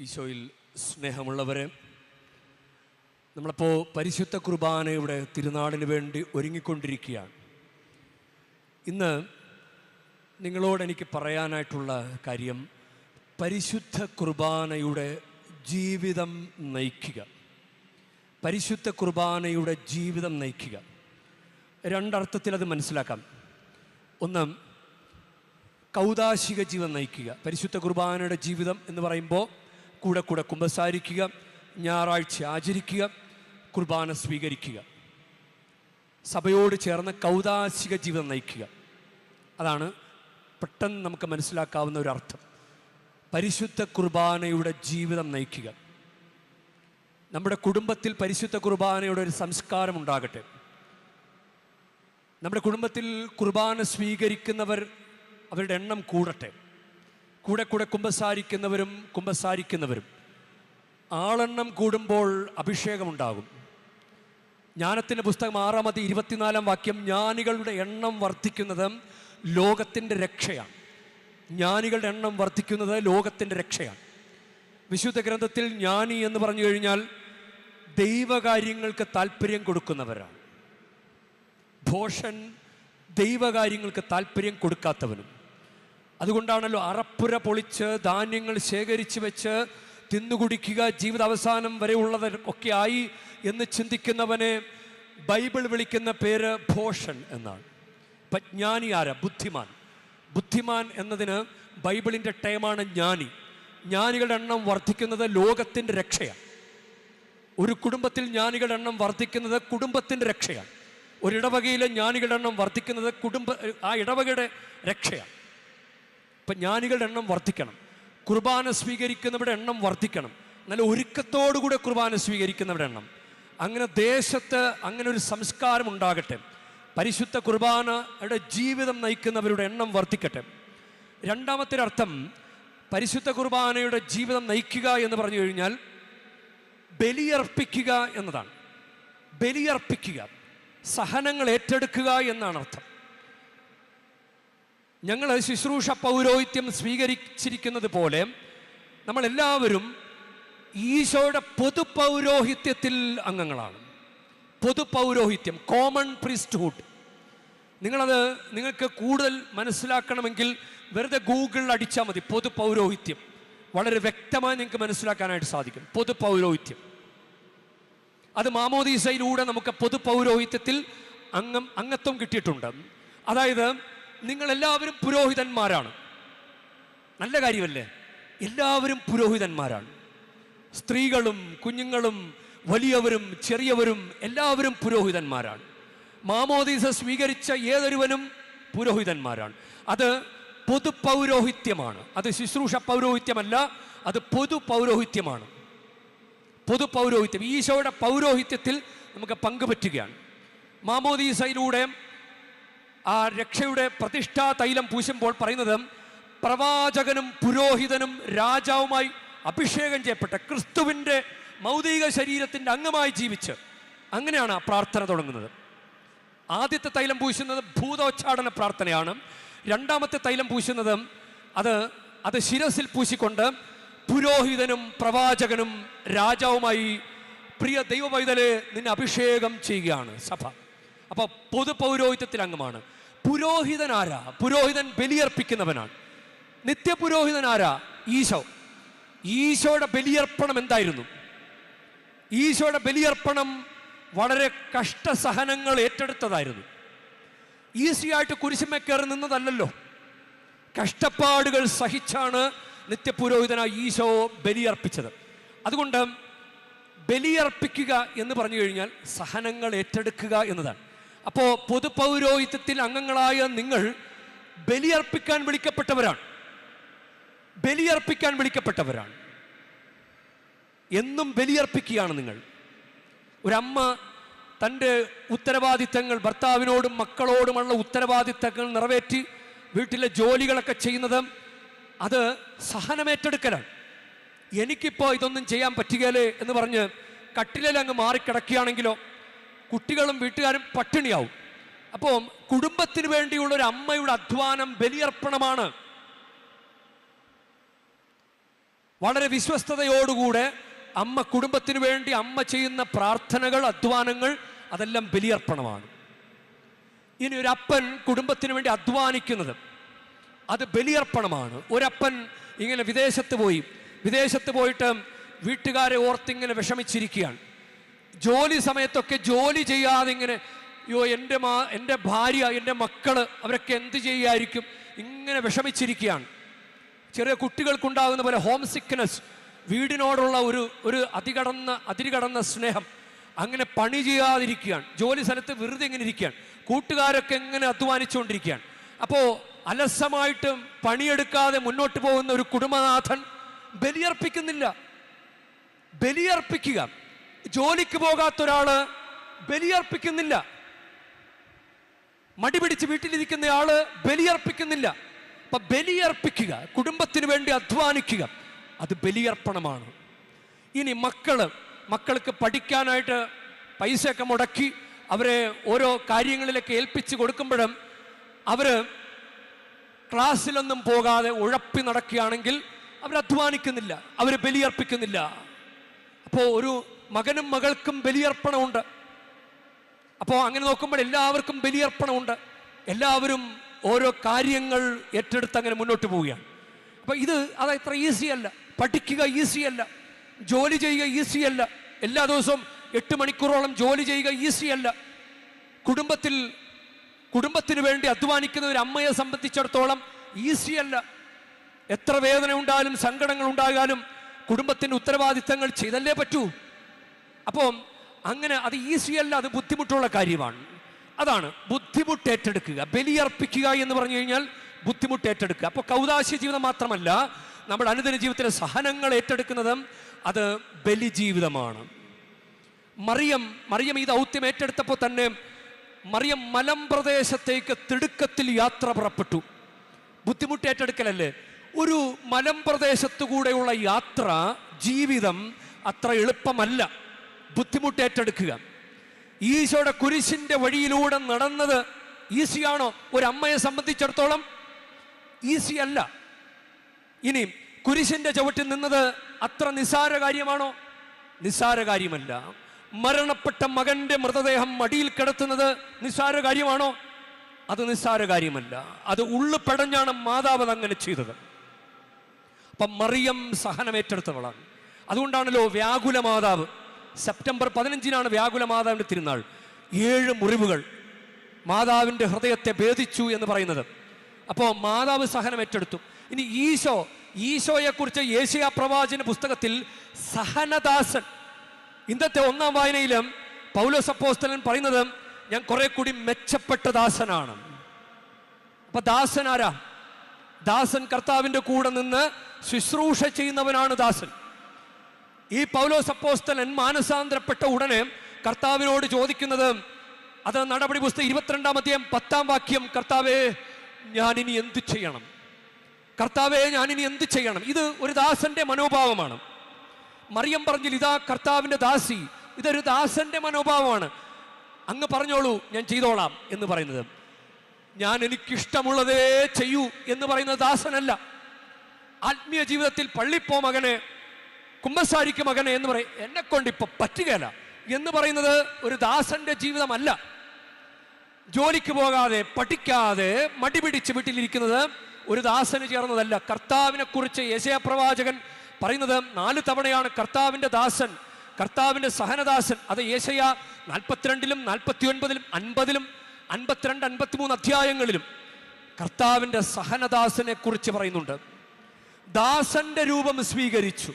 ഈശോയിൽ സ്നേഹമുള്ളവരെ നമ്മളിപ്പോൾ പരിശുദ്ധ കുർബാനയുടെ തിരുനാളിന് വേണ്ടി ഒരുങ്ങിക്കൊണ്ടിരിക്കുകയാണ്. ഇന്ന് നിങ്ങളോട് എനിക്ക് പറയാനായിട്ടുള്ള കാര്യം പരിശുദ്ധ കുർബാനയുടെ ജീവിതം നയിക്കുക. പരിശുദ്ധ കുർബാനയുടെ ജീവിതം നയിക്കുക. രണ്ടർത്ഥത്തിൽ അത് മനസ്സിലാക്കാം. ഒന്ന് കൗതാശിക ജീവൻ നയിക്കുക. പരിശുദ്ധ കുർബാനയുടെ ജീവിതം എന്ന് പറയുമ്പോൾ കൂടെ കൂടെ കുമ്പസാരിക്കുക ഞായറാഴ്ച ആചരിക്കുക കുർബാന സ്വീകരിക്കുക. സഭയോട് ചേർന്ന് കൗതാശിക ജീവിതം നയിക്കുക. അതാണ് പെട്ടെന്ന് നമുക്ക് മനസ്സിലാക്കാവുന്ന ഒരു അർത്ഥം. പരിശുദ്ധ കുർബാനയുടെ ജീവിതം നയിക്കുക. നമ്മുടെ കുടുംബത്തിൽ പരിശുദ്ധ കുർബാനയുടെ ഒരു സംസ്കാരം ഉണ്ടാകട്ടെ. നമ്മുടെ കുടുംബത്തിൽ കുർബാന സ്വീകരിക്കുന്നവർ അവരുടെ എണ്ണം കൂടട്ടെ. കൂടെ കൂടെ കുമ്പസാരിക്കുന്നവരും കുമ്പസാരിക്കുന്നവരും. ആളെണ്ണം കൂടുമ്പോൾ അഭിഷേകമുണ്ടാകും. ജ്ഞാനത്തിന്റെ പുസ്തകം ആറാമത് ഇരുപത്തിനാലാം വാക്യം ജ്ഞാനികളുടെ എണ്ണം വർദ്ധിക്കുന്നത് ലോകത്തിന്റെ രക്ഷയാണ്. ജ്ഞാനികളുടെ എണ്ണം വർദ്ധിക്കുന്നത് ലോകത്തിന്റെ രക്ഷയാണ്. വിശുദ്ധ ഗ്രന്ഥത്തിൽ ജ്ഞാനി എന്ന് പറഞ്ഞു കഴിഞ്ഞാൽ ദൈവകാര്യങ്ങൾക്ക് താല്പര്യം കൊടുക്കുന്നവരാണ്. ഭോഷൻ ദൈവകാര്യങ്ങൾക്ക് താല്പര്യം കൊടുക്കാത്തവനും. അതുകൊണ്ടാണല്ലോ അറപ്പുര പൊളിച്ച് ധാന്യങ്ങൾ ശേഖരിച്ച് വെച്ച് തിന്നുകുടിക്കുക ജീവിത അവസാനം വരെ ഉള്ളത് ഒക്കെ ആയി എന്ന് ചിന്തിക്കുന്നവനെ ബൈബിൾ വിളിക്കുന്ന പേര് ഭോഷൻ എന്നാണ്. ഇപ്പം ജ്ഞാനി ആര? ബുദ്ധിമാൻ. ബുദ്ധിമാൻ എന്നതിന് ബൈബിളിന്റെ ടൈമാണ് ജ്ഞാനി. ജ്ഞാനികളുടെ എണ്ണം വർദ്ധിക്കുന്നത് ലോകത്തിന്റെ രക്ഷയാണ്. ഒരു കുടുംബത്തിൽ ജ്ഞാനികളുടെ എണ്ണം വർദ്ധിക്കുന്നത് കുടുംബത്തിന്റെ രക്ഷയാണ്. ഒരു ഇടവകയിലെ ജ്ഞാനികളുടെ എണ്ണം വർദ്ധിക്കുന്നത് കുടുംബ ആ ഇടവകയുടെ രക്ഷയാണ്. ഇപ്പം ജ്ഞാനികളുടെ എണ്ണം വർദ്ധിക്കണം. കുർബാന സ്വീകരിക്കുന്നവരുടെ എണ്ണം വർദ്ധിക്കണം. നല്ല ഒരുക്കത്തോടുകൂടെ കുർബാന സ്വീകരിക്കുന്നവരുടെ എണ്ണം. അങ്ങനെ ദേശത്ത് അങ്ങനെ ഒരു സംസ്കാരം ഉണ്ടാകട്ടെ. പരിശുദ്ധ കുർബാനയുടെ ജീവിതം നയിക്കുന്നവരുടെ എണ്ണം വർദ്ധിക്കട്ടെ. രണ്ടാമത്തെ അർത്ഥം പരിശുദ്ധ കുർബാനയുടെ ജീവിതം നയിക്കുക എന്ന് പറഞ്ഞു കഴിഞ്ഞാൽ ബലിയർപ്പിക്കുക എന്നതാണ്. ബലിയർപ്പിക്കുക സഹനങ്ങൾ ഏറ്റെടുക്കുക എന്നാണ് അർത്ഥം. ഞങ്ങൾ ശുശ്രൂഷ പൗരോഹിത്യം സ്വീകരിച്ചിരിക്കുന്നത് പോലെ നമ്മളെല്ലാവരും ഈശോയുടെ പൊതു പൗരോഹിത്യത്തിൽ അംഗങ്ങളാണ്. പൊതു പൗരോഹിത്യം കോമൺ പ്രീസ്റ്റ്ഹുഡ് നിങ്ങളത് നിങ്ങൾക്ക് കൂടുതൽ മനസ്സിലാക്കണമെങ്കിൽ വെറുതെ ഗൂഗിളിൽ അടിച്ചാൽ മതി പൊതു പൗരോഹിത്യം വളരെ വ്യക്തമായി നിങ്ങൾക്ക് മനസ്സിലാക്കാനായിട്ട് സാധിക്കും പൊതു പൗരോഹിത്യം അത് മാമോദീസയിലൂടെ നമുക്ക് പൊതു പൗരോഹിത്യത്തിൽ അംഗം അംഗത്വം കിട്ടിയിട്ടുണ്ട്. അതായത് നിങ്ങളെല്ലാവരും പുരോഹിതന്മാരാണ്. നല്ല കാര്യമല്ലേ? എല്ലാവരും പുരോഹിതന്മാരാണ്. സ്ത്രീകളും കുഞ്ഞുങ്ങളും വലിയവരും ചെറിയവരും എല്ലാവരും പുരോഹിതന്മാരാണ്. മാമോദീസ സ്വീകരിച്ച ഏതൊരുവനും പുരോഹിതന്മാരാണ്. അത് പൊതു പൗരോഹിത്യമാണ് അത് ശുശ്രൂഷ പൗരോഹിത്യമല്ല അത് പൊതു പൗരോഹിത്യമാണ് പൊതു പൗരോഹിത്യം ഈശോയുടെ പൗരോഹിത്യത്തിൽ നമുക്ക് പങ്കുപറ്റുകയാണ്. മാമോദീസയിലൂടെ ആ രക്ഷയുടെ പ്രതിഷ്ഠാ തൈലം പൂശുമ്പോൾ പറയുന്നത് പ്രവാചകനും പുരോഹിതനും രാജാവുമായി അഭിഷേകം ചെയ്യപ്പെട്ട ക്രിസ്തുവിന്റെ മൗതിക ശരീരത്തിന്റെ അംഗമായി ജീവിച്ച് അങ്ങനെയാണ് ആ പ്രാർത്ഥന തുടങ്ങുന്നത്. ആദ്യത്തെ തൈലം പൂശുന്നത് ഭൂതോച്ചാടന പ്രാർത്ഥനയാണ്. രണ്ടാമത്തെ തൈലം പൂശുന്നത് അത് അത് ശിരസിൽ പൂശിക്കൊണ്ട് പുരോഹിതനും പ്രവാചകനും രാജാവുമായി പ്രിയ ദൈവവൈതലെ നിന്നെ അഭിഷേകം ചെയ്യുകയാണ് സഭ. അപ്പോൾ പൊതു പൗരോഹിത്യത്തിൽ അംഗമാണ് പുരോഹിതൻ ആരാ? പുരോഹിതൻ ബലിയർപ്പിക്കുന്നവനാണ്. നിത്യപുരോഹിതൻ ആരാ? ഈശോ. ഈശോയുടെ ബലിയർപ്പണം എന്തായിരുന്നു? ഈശോയുടെ ബലിയർപ്പണം വളരെ കഷ്ടസഹനങ്ങൾ ഏറ്റെടുത്തതായിരുന്നു. ഈസിയായിട്ട് കുരിശുമേ കയറി നിന്നതല്ലല്ലോ. കഷ്ടപ്പാടുകൾ സഹിച്ചാണ് നിത്യപുരോഹിതനായി ഈശോ ബലിയർപ്പിച്ചത്. അതുകൊണ്ട് ബലിയർപ്പിക്കുക എന്ന് പറഞ്ഞു കഴിഞ്ഞാൽ സഹനങ്ങൾ ഏറ്റെടുക്കുക എന്നതാണ്. അപ്പോൾ പൊതുപൗരോഹിത്യത്തിൽ അംഗങ്ങളായ നിങ്ങൾ ബലിയർപ്പിക്കാൻ വിളിക്കപ്പെട്ടവരാണ്. ബലിയർപ്പിക്കാൻ വിളിക്കപ്പെട്ടവരാണ്. എന്നും ബലിയർപ്പിക്കുകയാണ് നിങ്ങൾ. ഒരമ്മ തന്റെ ഉത്തരവാദിത്തങ്ങൾ ഭർത്താവിനോടും മക്കളോടുമുള്ള ഉത്തരവാദിത്തങ്ങൾ നിറവേറ്റി വീട്ടിലെ ജോലികളൊക്കെ ചെയ്യുന്നത് അത് സഹനമേറ്റെടുക്കലാണ്. എനിക്കിപ്പോൾ ഇതൊന്നും ചെയ്യാൻ പറ്റുകയില്ലേ എന്ന് പറഞ്ഞ് കട്ടിലിൽ അങ്ങ് മാറിക്കിടക്കുകയാണെങ്കിലോ കുട്ടികളും വീട്ടുകാരും പട്ടിണിയാവും. അപ്പോൾ കുടുംബത്തിന് വേണ്ടിയുള്ള ഒരു അമ്മയുടെ അധ്വാനം ബലിയർപ്പണമാണ്. വളരെ വിശ്വസ്തയോടുകൂടെ അമ്മ കുടുംബത്തിന് വേണ്ടി അമ്മ ചെയ്യുന്ന പ്രാർത്ഥനകൾ അധ്വാനങ്ങൾ അതെല്ലാം ബലിയർപ്പണമാണ്. ഇനി ഒരു അപ്പൻ കുടുംബത്തിന് വേണ്ടി അധ്വാനിക്കുന്നത് അത് ബലിയർപ്പണമാണ്. ഒരപ്പൻ ഇങ്ങനെ വിദേശത്ത് പോയി. വിദേശത്ത് പോയിട്ട് വീട്ടുകാരെ ഓർത്തിങ്ങനെ വിഷമിച്ചിരിക്കുകയാണ്. ജോലി സമയത്തൊക്കെ ജോലി ചെയ്യാതെ ഇങ്ങനെ അയ്യോ എന്റെ മാ എന്റെ ഭാര്യ എന്റെ മക്കൾ അവരൊക്കെ എന്ത് ചെയ്യായിരിക്കും? ഇങ്ങനെ വിഷമിച്ചിരിക്കുകയാണ്. ചെറിയ കുട്ടികൾക്കുണ്ടാകുന്ന പോലെ ഹോം സിക്നെസ് വീടിനോടുള്ള ഒരു ഒരു അതികടന്ന അതിരികടന്ന സ്നേഹം. അങ്ങനെ പണി ചെയ്യാതിരിക്കുകയാണ്. ജോലി സ്ഥലത്ത് വെറുതെ ഇങ്ങനെ ഇരിക്കുകയാണ്. കൂട്ടുകാരൊക്കെ എങ്ങനെ അധ്വാനിച്ചുകൊണ്ടിരിക്കുകയാണ്. അപ്പോൾ അലസമായിട്ട് പണിയെടുക്കാതെ മുന്നോട്ട് പോകുന്ന ഒരു കുടുംബനാഥൻ ബലിയർപ്പിക്കുന്നില്ല. ബലിയർപ്പിക്കുക. ജോലിക്ക് പോകാത്ത ഒരാൾ ബലിയർപ്പിക്കുന്നില്ല. മടി പിടിച്ച് വീട്ടിലിരിക്കുന്ന ആൾ ബലിയർപ്പിക്കുന്നില്ല. അപ്പൊ ബലിയർപ്പിക്കുക കുടുംബത്തിന് വേണ്ടി അധ്വാനിക്കുക അത് ബലിയർപ്പണമാണ്. ഇനി മക്കൾ മക്കൾക്ക് പഠിക്കാനായിട്ട് പൈസയൊക്കെ മുടക്കി അവരെ ഓരോ കാര്യങ്ങളിലൊക്കെ ഏൽപ്പിച്ച് കൊടുക്കുമ്പോഴും അവർ ക്ലാസ്സിലൊന്നും പോകാതെ ഉഴപ്പി നടക്കുകയാണെങ്കിൽ അവർ അധ്വാനിക്കുന്നില്ല അവർ ബലിയർപ്പിക്കുന്നില്ല. അപ്പോൾ ഒരു മകനും മകൾക്കും ബലിയർപ്പണമുണ്ട്. അപ്പോൾ അങ്ങനെ നോക്കുമ്പോൾ എല്ലാവർക്കും ബലിയർപ്പണമുണ്ട്. എല്ലാവരും ഓരോ കാര്യങ്ങൾ ഏറ്റെടുത്ത് അങ്ങനെ മുന്നോട്ട് പോവുകയാണ്. അപ്പോൾ ഇത് അത് അത്ര ഈസി അല്ല പഠിക്കുക ഈസി അല്ല ജോലി ചെയ്യുക ഈസി അല്ല എല്ലാ ദിവസവും എട്ട് മണിക്കൂറോളം ജോലി ചെയ്യുക ഈസി അല്ല കുടുംബത്തിൽ കുടുംബത്തിന് വേണ്ടി അധ്വാനിക്കുന്ന ഒരു അമ്മയെ സംബന്ധിച്ചിടത്തോളം ഈസി അല്ല എത്ര വേദന ഉണ്ടായാലും സങ്കടങ്ങൾ ഉണ്ടായാലും കുടുംബത്തിന്റെ ഉത്തരവാദിത്തങ്ങൾ ചെയ്തല്ലേ പറ്റൂ. അപ്പോൾ അങ്ങനെ അത് ഈസിയല്ല അത് ബുദ്ധിമുട്ടുള്ള കാര്യമാണ്. അതാണ് ബുദ്ധിമുട്ട് ഏറ്റെടുക്കുക. ബലിയർപ്പിക്കുക എന്ന് പറഞ്ഞു കഴിഞ്ഞാൽ ബുദ്ധിമുട്ട് ഏറ്റെടുക്കുക. അപ്പോൾ കൗതാശി ജീവിതം മാത്രമല്ല നമ്മുടെ അനുദിന ജീവിതത്തിലെ സഹനങ്ങൾ ഏറ്റെടുക്കുന്നതും അത് ബലി ജീവിതമാണ് മറിയം മറിയം ഈ ദൗത്യം ഏറ്റെടുത്തപ്പോൾ തന്നെ മറിയം മലമ്പ്രദേശത്തേക്ക് തിടുക്കത്തിൽ യാത്ര പുറപ്പെട്ടു. ബുദ്ധിമുട്ട് ഏറ്റെടുക്കലല്ലേ? ഒരു മലമ്പ്രദേശത്തു കൂടെയുള്ള യാത്ര ജീവിതം അത്ര എളുപ്പമല്ല. ബുദ്ധിമുട്ട് ഏറ്റെടുക്കുക. ഈശോയുടെ കുരിശിന്റെ വഴിയിലൂടെ നടന്നത് ഈസിയാണോ? ഒരു അമ്മയെ സംബന്ധിച്ചിടത്തോളം ഈസി അല്ല. ഇനി കുരിശിന്റെ ചവിട്ടിൽ നിന്നത് അത്ര നിസ്സാര കാര്യമാണോ? നിസ്സാര കാര്യമല്ല. മരണപ്പെട്ട മകന്റെ മൃതദേഹം മടിയിൽ കിടത്തുന്നത് നിസ്സാര കാര്യമാണോ? അത് നിസ്സാര കാര്യമല്ല. അത് ഉള്ളു പെടഞ്ഞാണ് മാതാവ് അങ്ങനെ ചെയ്തത്. അപ്പം മറിയം സഹനമേറ്റെടുത്തവളാണ് അതുകൊണ്ടാണല്ലോ വ്യാകുല മാതാവ് സെപ്റ്റംബർ പതിനഞ്ചിനാണ് വ്യാകുല മാതാവിന്റെ തിരുനാൾ. ഏഴ് മുറിവുകൾ. മാതാവിന്റെ ഹൃദയത്തെ ഭേദിച്ചു എന്ന് പറയുന്നത്. അപ്പോൾ മാതാവ് സഹനം ഏറ്റെടുത്തു. ഇനി ഈശോ ഈശോയെക്കുറിച്ച് ഏഷ്യ പ്രവാചന പുസ്തകത്തിൽ സഹനദാസൻ. ഇന്നത്തെ ഒന്നാം വായനയിലും പൗലോസ് അപ്പോസ്തലൻ പറയുന്നത് ഞാൻ കുറെ കൂടി മെച്ചപ്പെട്ട ദാസനാണ്. അപ്പൊ ദാസൻ ആരാ ദാസൻ കർത്താവിന്റെ കൂടെ നിന്ന് ശുശ്രൂഷ ചെയ്യുന്നവനാണ് ദാസൻ. ഈ പൗലോസ് അപ്പോസ്തലൻ മാനസാന്തരപ്പെട്ട ഉടനെ കർത്താവിനോട് ചോദിക്കുന്നത് അത് നടപടി പുസ്തകം ഇരുപത്തിരണ്ടാം അധ്യായം പത്താം വാക്യം കർത്താവേ ഇനി എന്ത് ചെയ്യണം? കർത്താവേ ഇനി എന്ത് ചെയ്യണം? ഇത് ഒരു ദാസന്റെ മനോഭാവമാണ്. മറിയം പറഞ്ഞിൽ ഇതാ കർത്താവിന്റെ ദാസി ഇതൊരു ദാസന്റെ മനോഭാവമാണ്. അങ്ങ് പറഞ്ഞോളൂ ഞാൻ ചെയ്തോളാം എന്ന് പറയുന്നത്. ഞാൻ എനിക്കിഷ്ടമുള്ളതേ ചെയ്യൂ എന്ന് പറയുന്നത് ദാസനല്ല. ആത്മീയ ജീവിതത്തിൽ പള്ളിപ്പോ മകനെ കുമ്പസാരിക്ക് മകനെ എന്ന് പറയും. എന്നെ കൊണ്ട് ഇപ്പൊ പറ്റുകയല്ല എന്ന് പറയുന്നത് ഒരു ദാസന്റെ ജീവിതമല്ല. ജോലിക്ക് പോകാതെ പഠിക്കാതെ മടി പിടിച്ച് വീട്ടിലിരിക്കുന്നത് ഒരു ദാസന് ചേർന്നതല്ല. കർത്താവിനെ കുറിച്ച് യേശയ പ്രവാചകൻ പറയുന്നത് നാല് തവണയാണ് കർത്താവിന്റെ ദാസൻ കർത്താവിന്റെ സഹനദാസൻ. അത് യേശയ നാൽപ്പത്തിരണ്ടിലും നാൽപ്പത്തി ഒൻപതിലും അൻപതിലും അൻപത്തിരണ്ട് അൻപത്തിമൂന്ന് അധ്യായങ്ങളിലും കർത്താവിന്റെ സഹനദാസനെ കുറിച്ച് പറയുന്നുണ്ട്. ദാസന്റെ രൂപം സ്വീകരിച്ചു.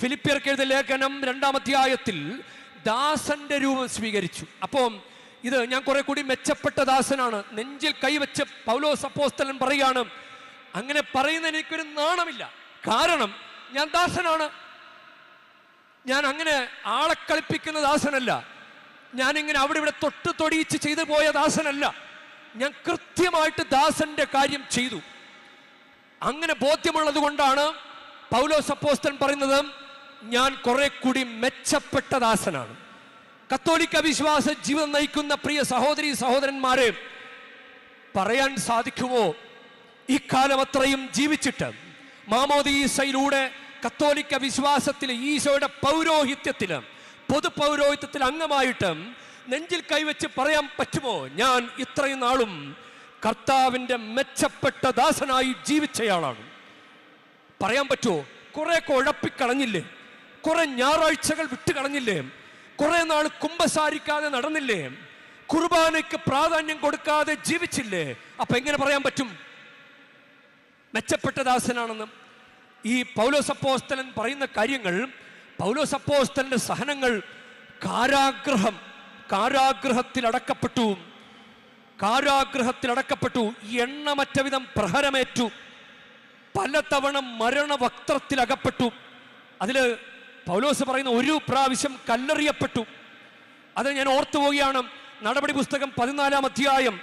ഫിലിപ്പിയർക്ക് എഴുതിയ ലേഖനം രണ്ടാം അധ്യായത്തിൽ ദാസന്റെ രൂപം സ്വീകരിച്ചു. അപ്പം ഇത് ഞാൻ കുറെ കൂടി മെച്ചപ്പെട്ട ദാസനാണ്. നെഞ്ചിൽ കൈവച്ച് പൗലോസ് അപ്പോസ്തലൻ പറയാണ് അങ്ങനെ പറയുന്ന എനിക്കൊരു നാണമില്ല. കാരണം ഞാൻ ദാസനാണ്. ഞാൻ അങ്ങനെ ആളെ കളിപ്പിക്കുന്ന ദാസനല്ല. ഞാൻ ഇങ്ങനെ അവിടെ ഇവിടെ തൊട്ട് തൊടിയിച്ച് ചെയ്തു പോയ ദാസനല്ല. ഞാൻ കൃത്യമായിട്ട് ദാസന്റെ കാര്യം ചെയ്തു. അങ്ങനെ ബോധ്യമുള്ളത് കൊണ്ടാണ് പൗലോസ് അപ്പോസ്തൻ പറയുന്നത് ഞാൻ കുറെ കൂടി മെച്ചപ്പെട്ട ദാസനാണ്. കത്തോലിക്ക വിശ്വാസ ജീവിതം നയിക്കുന്ന പ്രിയ സഹോദരി സഹോദരന്മാരെ പറയാൻ സാധിക്കുമോ? ഈ കാലം അത്രയും ജീവിച്ചിട്ട് മാമോദീസയിലൂടെ കത്തോലിക്ക വിശ്വാസത്തിൽ ഈശോയുടെ പൗരോഹിത്യത്തിൽ പൊതു പൗരോഹിത്യത്തിൽ അംഗമായിട്ട് നെഞ്ചിൽ കൈവച്ച് പറയാൻ പറ്റുമോ? ഞാൻ ഇത്രയും നാളും കർത്താവിന്റെ മെച്ചപ്പെട്ട ദാസനായി ജീവിച്ചയാളാണ്. പറയാൻ പറ്റുമോ? കുറെ കുഴപ്പിക്കളഞ്ഞില്ലേ? കുറെ ഞായറാഴ്ചകൾ വിട്ടുകളഞ്ഞില്ലേ? കുറെ നാൾ കുമ്പസാരിക്കാതെ നടന്നില്ലേ? കുർബാനയ്ക്ക് പ്രാധാന്യം കൊടുക്കാതെ ജീവിച്ചില്ലേ? അപ്പൊ എങ്ങനെ പറയാൻ പറ്റും? മെച്ചപ്പെട്ട ദാസനാണെന്ന്. ഈ പൗലോസപ്പോസ്തലൻ പറയുന്ന കാര്യങ്ങൾ പൗലോസപ്പോസ്തലന്റെ സഹനങ്ങൾ കാരാഗ്രഹം കാരാഗ്രഹത്തിൽ അടക്കപ്പെട്ടു കാരാഗ്രഹത്തിൽ അടക്കപ്പെട്ടു എണ്ണമറ്റ വിധം പ്രഹരമേറ്റു. പലതവണ മരണവക്ത്രത്തിൽ അകപ്പെട്ടു അതിൽ പൗലോസ് പറയുന്ന ഒരു പ്രാവശ്യം കല്ലെറിയപ്പെട്ടു. അത് ഞാൻ ഓർത്തു പോവുകയാണ്. നടപടി പുസ്തകം പതിനാലാം അധ്യായം.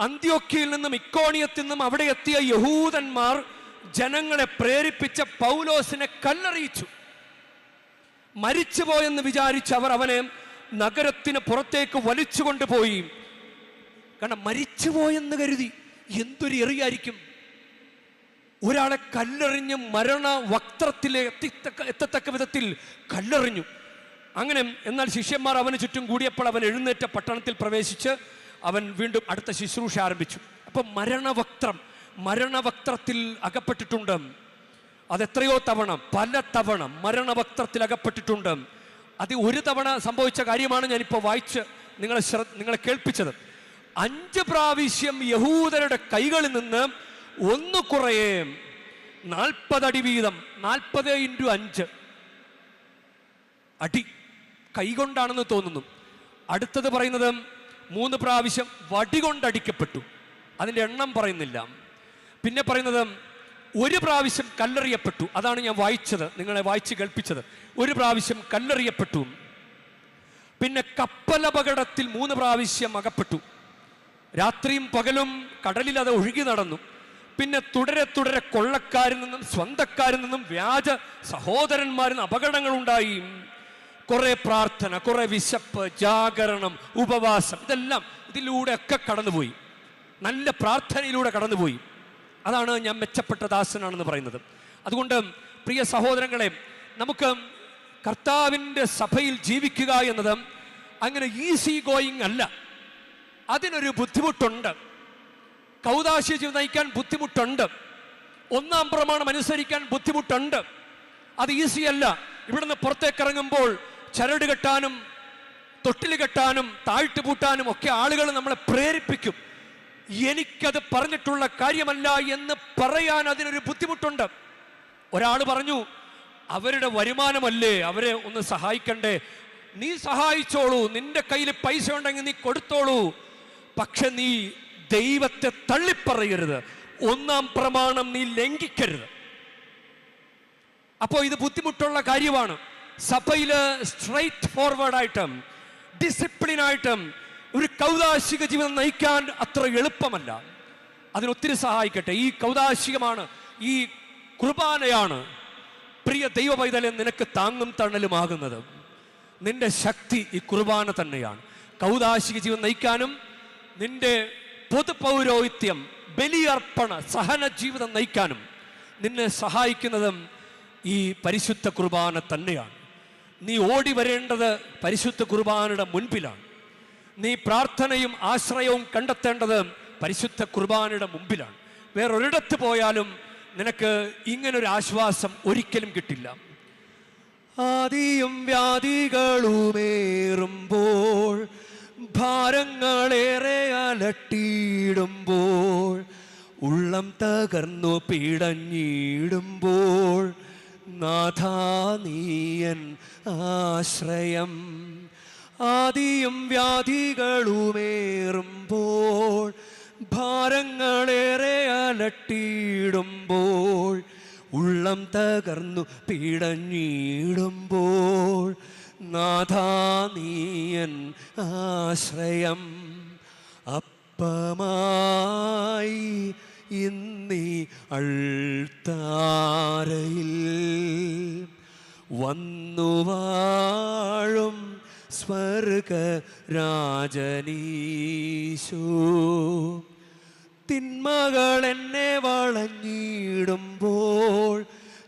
അന്ത്യോക്യയിൽ നിന്നും ഇക്കോണിയത്തിൽ നിന്നും അവിടെ എത്തിയ യഹൂദന്മാർ ജനങ്ങളെ പ്രേരിപ്പിച്ച പൗലോസിനെ കല്ലെറിയിച്ചു. മരിച്ചുപോയെന്ന് വിചാരിച്ച് അവർ അവനെ നഗരത്തിന് പുറത്തേക്ക് വലിച്ചു കൊണ്ടുപോയി കാരണം മരിച്ചുപോയെന്ന് കരുതി എന്തൊരു എറിയായിരിക്കും? ഒരാളെ കല്ലെറിഞ്ഞ് മരണ വക്ത്രത്തിൽ എത്തിത്തക്ക എത്തത്തക്ക വിധത്തിൽ കല്ലെറിഞ്ഞു. അങ്ങനെ എന്നാൽ ശിഷ്യന്മാർ അവന് ചുറ്റും കൂടിയപ്പോൾ അവൻ എഴുന്നേറ്റ പട്ടണത്തിൽ പ്രവേശിച്ച് അവൻ വീണ്ടും അടുത്ത ശുശ്രൂഷ ആരംഭിച്ചു. അപ്പം മരണവക്ത്രം മരണവക്ത്രത്തിൽ അകപ്പെട്ടിട്ടുണ്ട്. അതെത്രയോ തവണ പല തവണ മരണവക്ത്രത്തിൽ അകപ്പെട്ടിട്ടുണ്ട്. അത് ഒരു തവണ സംഭവിച്ച കാര്യമാണ് ഞാനിപ്പോൾ വായിച്ച് നിങ്ങളെ നിങ്ങളെ കേൾപ്പിച്ചത്. അഞ്ച് പ്രാവശ്യം യഹൂദരുടെ കൈകളിൽ നിന്ന് ഒന്ന് കുറയെ നാൽപ്പതടി വീതം നാൽപ്പത് ഇന്റു അഞ്ച്. അടി കൈകൊണ്ടാണെന്ന് തോന്നുന്നു. അടുത്തത് പറയുന്നത് മൂന്ന് പ്രാവശ്യം വടി കൊണ്ടടിക്കപ്പെട്ടു അതിന്റെ എണ്ണം പറയുന്നില്ല. പിന്നെ പറയുന്നത് ഒരു പ്രാവശ്യം കല്ലെറിയപ്പെട്ടു. അതാണ് ഞാൻ വായിച്ചത് നിങ്ങളെ വായിച്ച് കേൾപ്പിച്ചത്. ഒരു പ്രാവശ്യം കല്ലെറിയപ്പെട്ടു. പിന്നെ കപ്പലപകടത്തിൽ മൂന്ന് പ്രാവശ്യം അകപ്പെട്ടു. രാത്രിയും പകലും കടലിൽ അത് ഒഴുകി നടന്നു. പിന്നെ തുടരെ തുടരെ കൊള്ളക്കാരിൽ നിന്നും സ്വന്തക്കാരിൽ നിന്നും വ്യാജ സഹോദരന്മാരിൽ നിന്ന് അപകടങ്ങൾ ഉണ്ടായി കുറെ പ്രാർത്ഥന കുറെ വിശപ്പ് ജാഗരണം ഉപവാസം ഇതെല്ലാം ഇതിലൂടെ ഒക്കെ കടന്നുപോയി. നല്ല പ്രാർത്ഥനയിലൂടെ കടന്നുപോയി. അതാണ് ഞാൻ മെച്ചപ്പെട്ട ദാസനാണെന്ന് പറയുന്നത്. അതുകൊണ്ട് പ്രിയ സഹോദരങ്ങളെ നമുക്ക് കർത്താവിന്റെ സഭയിൽ ജീവിക്കുക എന്നത് അങ്ങനെ ഈസി ഗോയിങ് അല്ല. അതിനൊരു ബുദ്ധിമുട്ടുണ്ട്. കൗതാശി ജീവിതം നയിക്കാൻ ബുദ്ധിമുട്ടുണ്ട്. ഒന്നാം പ്രമാണം അനുസരിക്കാൻ ബുദ്ധിമുട്ടുണ്ട്. അത് ഈസി അല്ല. ഇവിടുന്ന് പുറത്തേക്ക് ഇറങ്ങുമ്പോൾ ചരട് കെട്ടാനും തൊട്ടിൽ കെട്ടാനും താഴ്ത്തു പൂട്ടാനും ഒക്കെ ആളുകൾ നമ്മളെ പ്രേരിപ്പിക്കും. എനിക്കത് പറഞ്ഞിട്ടുള്ള കാര്യമല്ല എന്ന് പറയാൻ അതിനൊരു ബുദ്ധിമുട്ടുണ്ട്. ഒരാൾ പറഞ്ഞു അവരുടെ വരുമാനമല്ലേ? അവരെ ഒന്ന് സഹായിക്കണ്ടേ. നീ സഹായിച്ചോളൂ. നിന്റെ കയ്യിൽ പൈസ ഉണ്ടെങ്കിൽ നീ കൊടുത്തോളൂ. പക്ഷെ നീ ദൈവത്തെ തള്ളിപ്പറയരുത്. ഒന്നാം പ്രമാണം നീ ലംഘിക്കരുത്. അപ്പോൾ ഇത് ബുദ്ധിമുട്ടുള്ള കാര്യമാണ്. സഭയിൽ സ്ട്രൈറ്റ് ഫോർവേഡായിട്ടും ഡിസിപ്ലിനായിട്ടും ഒരു കൗതാശിക ജീവിതം നയിക്കാൻ അത്ര എളുപ്പമല്ല. അതിനൊത്തിരി സഹായിക്കട്ടെ. ഈ കൗതാശികമാണ് ഈ കുർബാനയാണ് പ്രിയ ദൈവ പൈതലെ നിനക്ക് താങ്ങും തണലുമാകുന്നത് നിന്റെ ശക്തി ഈ കുർബാന തന്നെയാണ്. കൗതാശിക ജീവിതം നയിക്കാനും നിന്റെ പൊതു പൗരോഹിത്യം ബലിയർപ്പണ സഹന ജീവിതം നയിക്കാനും നിന്നെ സഹായിക്കുന്നതും ഈ പരിശുദ്ധ കുർബാന തന്നെയാണ്. നീ ഓടി വരേണ്ടത് പരിശുദ്ധ കുർബാനയുടെ മുൻപിലാണ്. നീ പ്രാർത്ഥനയും ആശ്രയവും കണ്ടെത്തേണ്ടത് പരിശുദ്ധ കുർബാനയുടെ മുമ്പിലാണ്. വേറൊരിടത്ത് പോയാലും നിനക്ക് ഇങ്ങനൊരു ആശ്വാസം ഒരിക്കലും കിട്ടില്ല. ആദിയും വ്യാധികളുമേറുമ്പോൾ ഭാരങ്ങളേറെ അലട്ടിയിടുമ്പോൾ ഉള്ളം തകർന്നു പിടഞ്ഞിടുമ്പോൾ നാഥാനീയൻ ആശ്രയം. ആദിയും വ്യാധികളുമേറുമ്പോൾ ഭാരങ്ങളേറെ അലട്ടിയിടുമ്പോൾ ഉള്ളം തകർന്നു പിടഞ്ഞിടുമ്പോൾ നാഥാ നീയൻ ആശ്രയം അപ്പമായി ഇന്നി അൾത്താരയിൽ വന്നു വാഴും സ്വർഗ രാജനീശോ തിന്മകൾ എന്നെ വളഞ്ഞിടുമ്പോൾ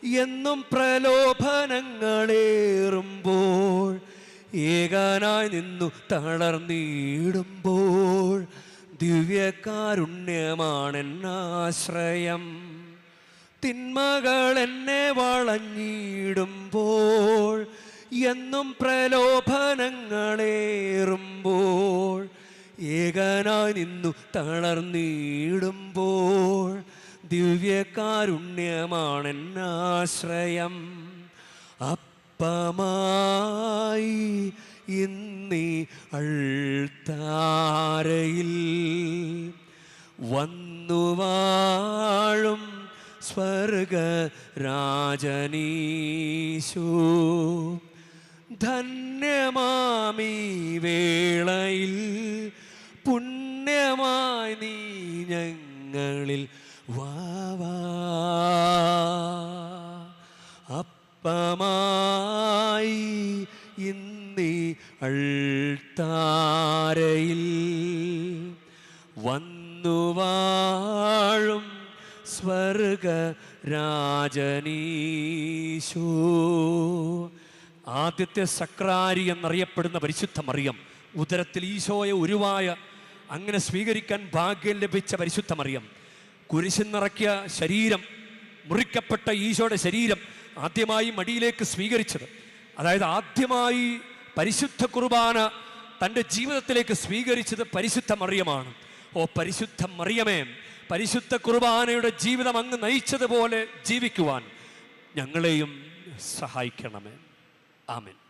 എന്നും പ്രലോഭനങ്ങളേറുമ്പോൾ ഏകാനായി നിന്നു തളർന്നിടുമ്പോൾ ദിവ്യകാരുണ്യമാണെന്നാശ്രയം. തിന്മകൾ എന്നെ വളഞ്ഞിടുമ്പോൾ എന്നും പ്രലോഭനങ്ങളേറുമ്പോൾ ഏകനായി നിന്നു തളർന്നിടുമ്പോൾ ദിവ്യകാരുണ്യമാണെന്നാശ്രയം. അപ്പമായി ഇന്നീ അൾത്താരയിൽ വന്നുവാഴും സ്വർഗ രാജനീശു ധന്യമാമീ വേളയിൽ പുണ്യമായി നീ ഞങ്ങളിൽ വാവാ അപ്പമായി ഇന്നി അൾത്താരയിൽ വന്നു വാഴും സ്വർഗ രാജനീശോ ആദ്യത്തെ സക്രാരി എന്നറിയപ്പെടുന്ന പരിശുദ്ധ മറിയം ഉദരത്തിൽ ഈശോയെ ഉരുവായ അങ്ങനെ സ്വീകരിക്കാൻ ഭാഗ്യം ലഭിച്ച പരിശുദ്ധ മറിയം. കുരിശിൽ നിറക്കിയ ശരീരം മുറിക്കപ്പെട്ട ഈശോയുടെ ശരീരം ആദ്യമായി മടിയിലേക്ക് സ്വീകരിച്ചത്. അതായത് ആദ്യമായി പരിശുദ്ധ കുർബാന തന്റെ ജീവിതത്തിലേക്ക് സ്വീകരിച്ചത് പരിശുദ്ധ മറിയമാണ്. ഓ പരിശുദ്ധ മറിയമേ പരിശുദ്ധ കുർബാനയുടെ ജീവിതം അങ്ങ് നയിച്ചതുപോലെ ജീവിക്കുവാൻ ഞങ്ങളെയും സഹായിക്കണമേ. ആമേൻ.